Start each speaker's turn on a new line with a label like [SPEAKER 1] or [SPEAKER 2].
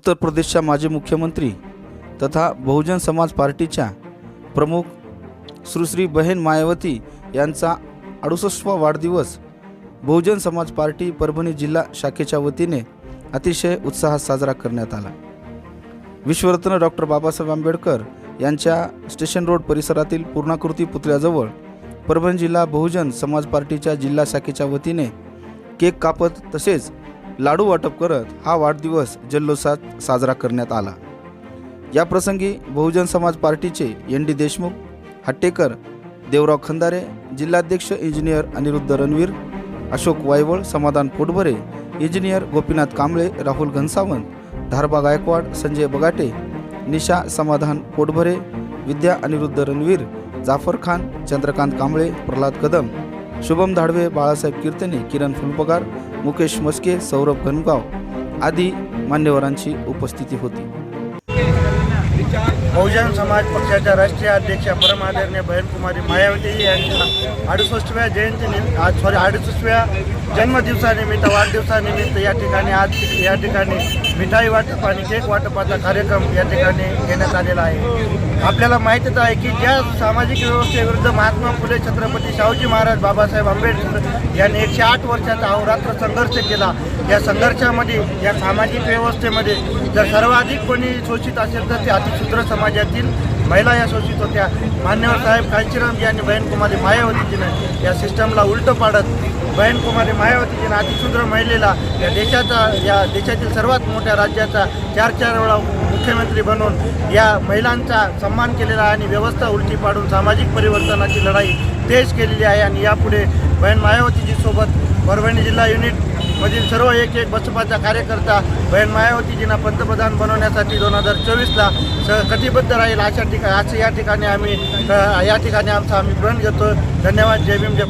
[SPEAKER 1] उत्तर प्रदेशच्या माजी मुख्यमंत्री तथा बहुजन समाज पार्टीच्या प्रमुख सुश्री बहेन मायावती यांचा अडुसष्टवा वाढदिवस बहुजन समाज पार्टी परभणी जिल्हा शाखेच्या वतीने अतिशय उत्साहात साजरा करण्यात आला. विश्वरत्न डॉक्टर बाबासाहेब आंबेडकर यांच्या स्टेशन रोड परिसरातील पूर्णाकृती पुतळ्याजवळ परभणी जिल्हा बहुजन समाज पार्टीच्या जिल्हा शाखेच्या वतीने केक कापत तसेच लाडू वाटप करत हा वाढदिवस जल्लोषात साजरा करण्यात आला. या प्रसंगी बहुजन समाज पार्टीचे एन डी देशमुख हट्टेकर देवराव खंदारे जिल्हाध्यक्ष इंजिनियर अनिरुद्ध रणवीर अशोक वायवळ समाधान पोटभरे इंजिनियर गोपीनाथ कांबळे राहुल घनसावंत धारबा गायकवाड संजय बगाटे निशा समाधान पोटभरे विद्या अनिरुद्ध रणवीर जाफर खान चंद्रकांत कांबळे प्रल्हाद कदम शुभम धाडवे बाळासाहेब कीर्तने किरण फुलपगार मुकेश मस्के सौरभ घनगाव आदी मान्यवरांची उपस्थिती होती.
[SPEAKER 2] बहुजन समाज पक्षाच्या राष्ट्रीय अध्यक्षा परमादरणीय बहीणकुमारी मायावती यांच्या अडुसष्टव्या जयंती आज सॉरी अडुसष्टव्या जन्मदिवसानिमित्त वाढदिवसानिमित्त या ठिकाणी आज या ठिकाणी मिठाई वाटप आणि केक वाटपाचा कार्यक्रम या ठिकाणी घेण्यात आलेला आहे. आपल्याला माहितीच आहे की ज्या सामाजिक व्यवस्थेविरुद्ध महात्मा फुले छत्रपती शाहूजी महाराज बाबासाहेब आंबेडकर यांनी एकशे आठ वर्षाचा अहोरात्र संघर्ष केला. या संघर्षामध्ये या सामाजिक व्यवस्थेमध्ये जर सर्वाधिक कोणी शोषित असेल तर ते अतिशूद्र समाजातील महिला या शोषित होत्या. मान्यवर साहेब कांचीराम यांनी बहीणकुमारी मायावतीजीनं या सिस्टमला उलटं पाडत बहीणकुमारी मायावतीजीनं अतिशूद्र महिलेला या देशाचा या देशातील सर्वात मोठ्या राज्याचा चार चार वेळा मुख्यमंत्री बनवून या महिलांचा सन्मान केलेला आहे आणि व्यवस्था उलटी पाडून सामाजिक परिवर्तनाची लढाई तेज केलेली आहे. आणि यापुढे बहीण मायावतीजीसोबत परभणी जिल्हा युनिट मधील सर्व एक एक बसपाचा कार्यकर्ता बहीण मायावतीजींना पंतप्रधान बनवण्यासाठी दोन हजार चोवीसला स कटिबद्ध राहील अशा ठिकाणी असं या ठिकाणी आम्ही या ठिकाणी आमचा आम्ही प्रण घेतो. धन्यवाद. जय भीम. जय